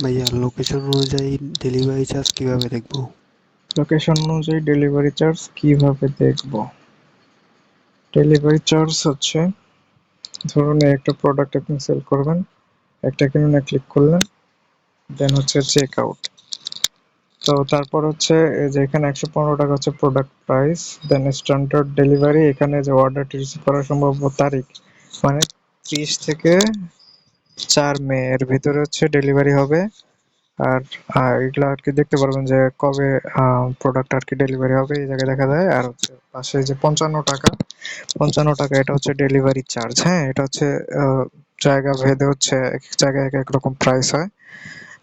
ভাইয়া লোকেশন অনুযায়ী delivery charge কীভাবে দেখব? লোকেশন অনুযায়ী ডেলিভারি চার্জ কীভাবে দেখব? ডেলিভারি চার্জ হচ্ছে, ধরুন একটা প্রোডাক্ট আপনি সেল করবেন, একটা কিনুনে ক্লিক করলেন দেন হচ্ছে চেক আউট তো তারপর হচ্ছে যে এখানে একশো পনেরো টাকা হচ্ছে product price then standard delivery এখানে যে অর্ডারটি রিসিভ করার সম্ভাব্য তারিখ মানে ত্রিশ থেকে চার মে, এর ভিতরে হচ্ছে ডেলিভারি হবে। আর এগুলো আর কি দেখতে পারবেন যে কবে প্রোডাক্ট আর কি ডেলিভারি হবে, এই জায়গায় দেখা যায়। আর হচ্ছে পাশে যে পঞ্চান্ন টাকা পঞ্চান্ন টাকা, এটা হচ্ছে ডেলিভারি চার্জ হ্যাঁ এটা হচ্ছে জায়গা ভেদে হচ্ছে, এক এক জায়গায় এক এক রকম প্রাইস হয়।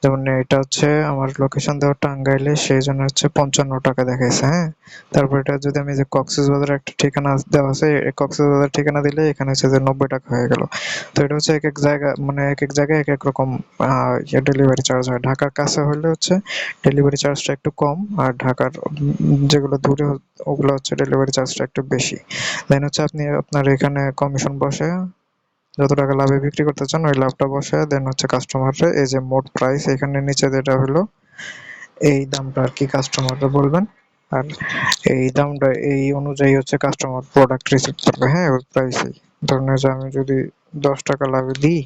যেমন এটা হচ্ছে আমার লোকেশন দেওয়া টাঙ্গাইলে সেই জন্য হচ্ছে পঞ্চান্ন টাকা দেখাইছে হ্যাঁ? তারপর এটা যদি আমি যে কক্সবাজার একটা ঠিকানা দেওয়া আছে কক্সবাজার ঠিকানা দিলে এখানে হচ্ছে যে নব্বই টাকা হয়ে গেল। তো এটা হচ্ছে এক এক জায়গা মানে এক এক জায়গায় এক এক রকম ডেলিভারি চার্জ হয়। ঢাকার কাছে হলে হচ্ছে ডেলিভারি চার্জটা একটু কম, আর ঢাকার যেগুলো দূরে ওগুলো হচ্ছে ডেলিভারি চার্জটা একটু বেশি। দেন হচ্ছে আপনি, আপনার এখানে কমিশন বসে যত টাকা লাভে বিক্রি করতে চান, ওই লাভটা বসে দেন হচ্ছে কাস্টমাররা এই যে মোট প্রাইস এখানে নিচে যেটা হলো, এই দামটা আর কি কাস্টমাররা বলবেন। আর এই দামটা, এই অনুযায়ী হচ্ছে কাস্টমার প্রোডাক্ট রিসিভ করবে হ্যাঁ ওই প্রাইসেই ধরুন যে আমি যদি দশ টাকা লাভে দিই,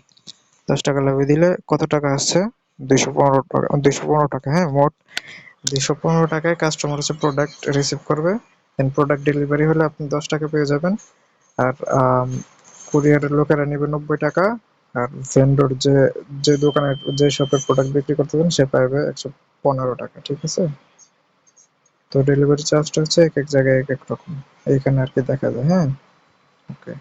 দশ টাকা লাভে দিলে কত টাকা আসছে? দুইশো পনেরো টাকা, দুইশো পনেরো টাকা হ্যাঁ মোট। দুইশো পনেরো টাকায় কাস্টমার হচ্ছে প্রোডাক্ট রিসিভ করবে দেন প্রোডাক্ট ডেলিভারি হলে আপনি দশ টাকা পেয়ে যাবেন। আর কুরিয়ারের লোকেরা নেবে নব্বই টাকা, আর ভেন্ডর যে যে দোকানের, যে শপের প্রোডাক্ট বিক্রি করতে দেন সে পাবে একশো পনেরো টাকা, ঠিক আছে? তো ডেলিভারি চার্জটা হচ্ছে এক এক জায়গায় এক এক রকম, এইখানে আর কি দেখা যায় হ্যাঁ? ওকে